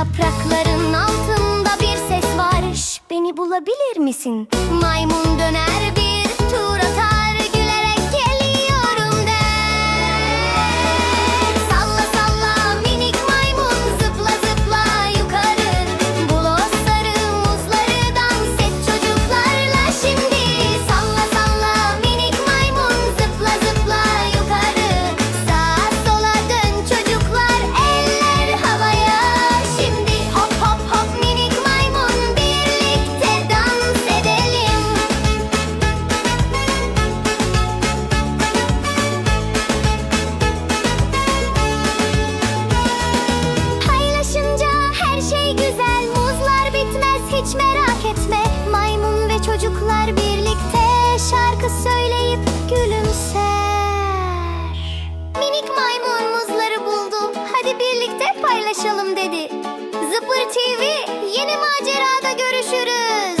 Ayakların altında bir ses var. Beni bulabilir misin? Maymun döner bir tur merak etme. Maymun ve çocuklar birlikte Şarkı söyleyip gülümser. Minik maymun muzları buldu. Hadi birlikte paylaşalım dedi. Zıpır TV yeni macerada görüşürüz